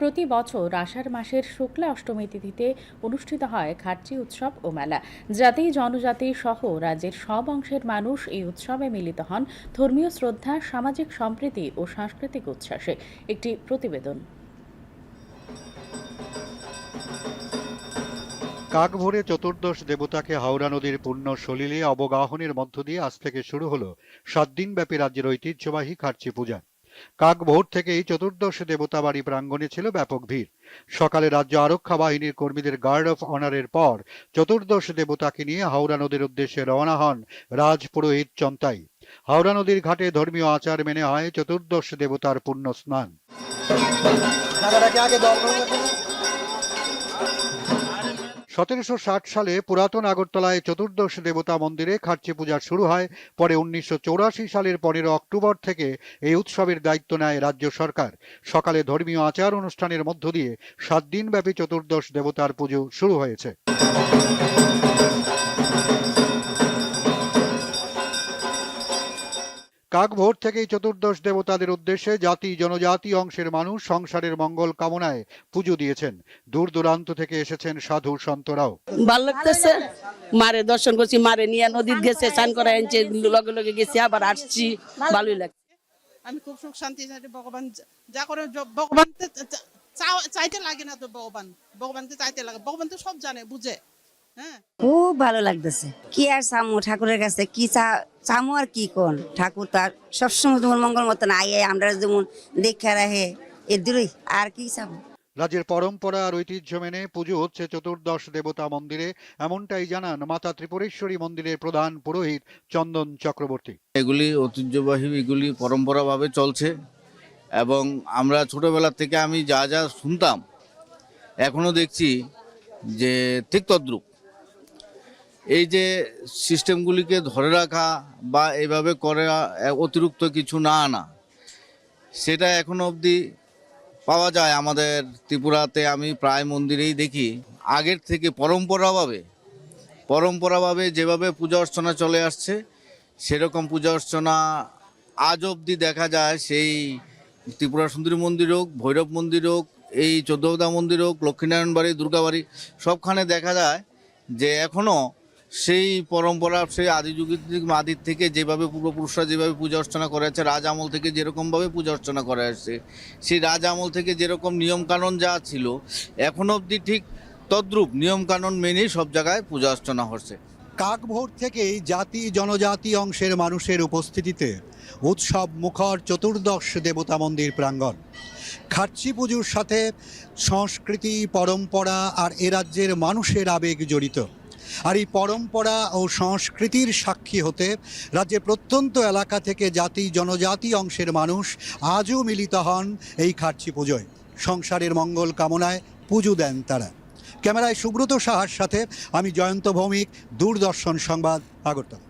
প্রতি বছর আষাঢ় মাসের শুক্লা অষ্টমী তিথিতে অনুষ্ঠিত হয় খার্চি উৎসব ও মেলা। জাতি, জনজাতি সহ রাজ্যের সব অংশের মানুষ এই উৎসবে মিলিত হন ধর্মীয় শ্রদ্ধা, সামাজিক সম্প্রীতি ও সাংস্কৃতিক উচ্ছ্বাসে। একটি প্রতিবেদন। কাকভোরে চতুর্দশ দেবতাকে হাওড়া নদীর পূর্ণ সলিলে অবগাহনের মধ্য দিয়ে আজ থেকে শুরু হলো সাত দিনব্যাপী রাজ্যের ঐতিহ্যবাহী খার্চি পূজা। কাকভোর থেকেই চতুর্দশ দেবতা বাড়ি প্রাঙ্গণে ছিল ব্যাপক ভিড়। সকালে রাজ্য আরক্ষা বাহিনীর কর্মীদের গার্ড অফ অনারের পর চতুর্দশ দেবতাকে নিয়ে হাওড়া নদীর উদ্দেশ্যে রওনা হন রাজ পুরোহিত চন্তাই। হাওড়া নদীর ঘাটে ধর্মীয় আচার মেনে হয় চতুর্দশ দেবতার পুণ্য স্নান সতেরোশো ষাট সালে পুরাতন আগরতলায় চতুর্দশ দেবতা মন্দিরে খার্চি পূজা শুরু হয়। পরে উনিশশো সালের পনেরো অক্টোবর থেকে এই উৎসবের দায়িত্ব নেয় রাজ্য সরকার। সকালে ধর্মীয় আচার অনুষ্ঠানের মধ্য দিয়ে সাত দিনব্যাপী চতুর্দশ দেবতার পুজো শুরু হয়েছে। কাকভোর থেকেই চতুর্দশ দেবতাদের উদ্দেশ্যে জাতি জনজাতি অংশের মানুষ সংসারের মঙ্গল কামনায় পুজো দিয়েছেন। দূর দূরান্ত থেকে এসেছেন সাধু সন্তরাও। ভালো লাগতেছে। মারে দর্শন করছি মারে নিয়ে নদীর গেছে স্নান করে আনছে লগে লগে গেছি আবার আসছি। ভালোই লাগছে। আমি খুব সুখ শান্তি চাই ভগবান যা- করে ভগবান চাইতে লাগে না তো ভগবান। ভগবানকে চাইতে লাগে। ভগবান তো সব জানে বুঝে। হ্যাঁ? খুব ভালো লাগতেছে। কি আর চামু ঠাকুরের কাছে? কি চা চামু আর কি কোন? ঠাকুর তার সবসময় তোমার মঙ্গল মতন আইয়ে আমরা যেমন দেখে রাখে এদুরই আর কি চাবো রাজ্যের পরম্পরা আর ঐতিহ্য মেনে পুজো হচ্ছে চতুর্দশ দেবতা মন্দিরে। এমনটাই জানান মাতা ত্রিপুরেশ্বরী মন্দিরের প্রধান পুরোহিত চন্দন চক্রবর্তী। এগুলি ঐতিহ্যবাহী এগুলি পরম্পরাভাবে চলছে এবং আমরা ছোটবেলা থেকে আমি যা যা শুনতাম এখনও দেখছি যে ঠিক তদ্রুপ। এই যে সিস্টেমগুলিকে ধরে রাখা বা এইভাবে করা অতিরিক্ত কিছু না আনা, সেটা এখনও অবধি পাওয়া যায় আমাদের ত্রিপুরাতে। আমি প্রায় মন্দিরেই দেখি। আগের থেকে পরম্পরাভাবে পরম্পরাভাবে যেভাবে পূজা অর্চনা চলে আসছে, সেরকম পূজা অর্চনা আজ অবধি দেখা যায়। সেই ত্রিপুরা সুন্দরী মন্দির হোক, ভৈরব মন্দির হোক, এই চোদ্দদা মন্দির হোক, লক্ষ্মীনারায়ণ বাড়ি, দুর্গাবাড়ি, সবখানে দেখা যায় যে এখনও সেই পরম্পরা, সেই আদি যুগের থেকে- যেভাবে পূর্বপুরুষরা যেভাবে পূজা অর্চনা করে আসছে, রাজ আমল থেকে যেরকমভাবে পূজা অর্চনা করে আসছে, সেই রাজ আমল থেকে যেরকম নিয়মকানুন যা ছিল, এখন অবধি ঠিক তদ্রূপ নিয়মকানুন মেনেই সব জায়গায় পূজা অর্চনা হচ্ছে। কাকভোর থেকেই জাতি জনজাতি অংশের মানুষের উপস্থিতিতে উৎসব মুখর চতুর্দশ দেবতা মন্দির প্রাঙ্গণ। খার্চি পুজোর সাথে সংস্কৃতি, পরম্পরা আর এ রাজ্যের মানুষের আবেগ জড়িত। আর এই পরম্পরা ও সংস্কৃতির সাক্ষী হতে রাজ্যের প্রত্যন্ত এলাকা থেকে জাতি, জনজাতি অংশের মানুষ আজও মিলিত হন এই খাটছি পুজোয়। সংসারের মঙ্গল কামনায় পুজো দেন তারা। ক্যামেরায় সুব্রত সাহার সাথে আমি জয়ন্ত ভৌমিক, দূরদর্শন সংবাদ, আগরতলা।